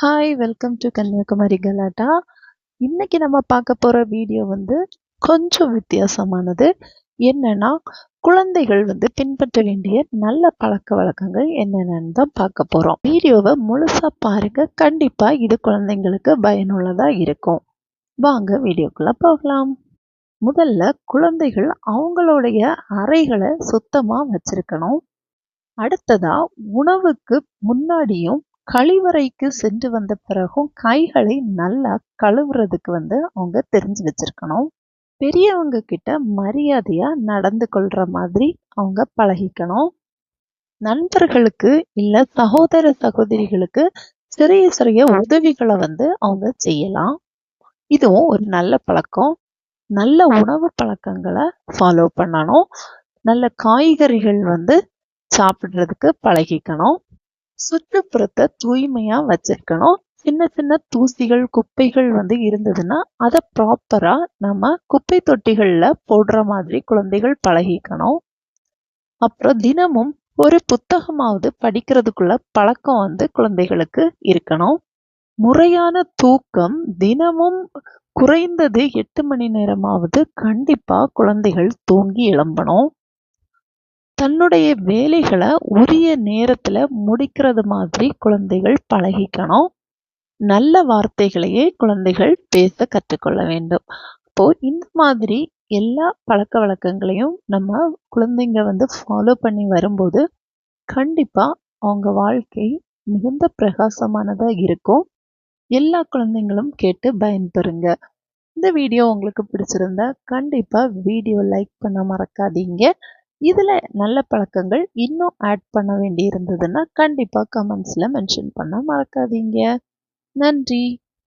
Hi welcome to Kanyakumari கலாட்டா. இன்னைக்கு நம்ம பார்க்க போகிற வீடியோ வந்து கொஞ்சம் வித்தியாசமானது. என்னன்னா குழந்தைகள் வந்து பின்பற்ற வேண்டிய நல்ல பழக்க வழக்கங்கள் என்னென்னு தான் பார்க்க போகிறோம் வீடியோவை முழுசாக பாருங்க. கண்டிப்பாக இது குழந்தைங்களுக்கு பயனுள்ளதாக இருக்கும். வாங்க வீடியோக்குள்ளே போகலாம். முதல்ல குழந்தைகள் அவங்களுடைய அறைகளை சுத்தமாக வச்சுருக்கணும். அடுத்ததாக உணவுக்கு முன்னாடியும் கழிவறைக்கு சென்று வந்த பிறகும் கைகளை நல்லா கழுவுறதுக்கு வந்து அவங்க தெரிஞ்சு வச்சிருக்கணும். பெரியவங்க கிட்ட மரியாதையா நடந்து கொள்ற மாதிரி அவங்க பழகிக்கணும். நண்பர்களுக்கு இல்ல சகோதர சகோதரிகளுக்கு சிறிய சிறிய உதவிகளை வந்து அவங்க செய்யலாம். இதுவும் ஒரு நல்ல பழக்கம். நல்ல உணவு பழக்கங்களை ஃபாலோ பண்ணணும். நல்ல காய்கறிகள் வந்து சாப்பிட்றதுக்கு பழகிக்கணும். சுற்றுப்புறத்தை தூய்மையா வச்சிருக்கணும். சின்ன சின்ன தூசிகள் குப்பைகள் வந்து இருந்ததுன்னா அதை ப்ராப்பரா நம்ம குப்பை தொட்டிகளில் போடுற மாதிரி குழந்தைகள் பழகிக்கணும். அப்புறம் தினமும் ஒரு புத்தகமாவது படிக்கிறதுக்குள்ள பழக்கம் வந்து குழந்தைகளுக்கு இருக்கணும். முறையான தூக்கம் தினமும் குறைந்தது எட்டு மணி நேரமாவது கண்டிப்பா குழந்தைகள் தூங்கி எழும்பணும். தன்னுடைய வேலைகளை உரிய நேரத்துல முடிக்கிறது மாதிரி குழந்தைகள் பழகிக்கணும். நல்ல வார்த்தைகளையே குழந்தைகள் பேச கற்றுக்கொள்ள வேண்டும். அப்போ இந்த மாதிரி எல்லா பழக்க வழக்கங்களையும் நம்ம குழந்தைங்க வந்து ஃபாலோ பண்ணி வரும்போது கண்டிப்பா அவங்க வாழ்க்கை மிகுந்த பிரகாசமானதாக இருக்கும். எல்லா குழந்தைங்களும் கேட்டு பயன்பெறுங்க. இந்த வீடியோ உங்களுக்கு பிடிச்சிருந்தா கண்டிப்பா வீடியோ லைக் பண்ண மறக்காதீங்க. இதில் நல்ல பழக்கங்கள் இன்னும் ஆட் பண்ண வேண்டி இருந்ததுன்னா கண்டிப்பாக கமெண்ட்ஸில் மென்ஷன் பண்ண மறக்காதீங்க. நன்றி.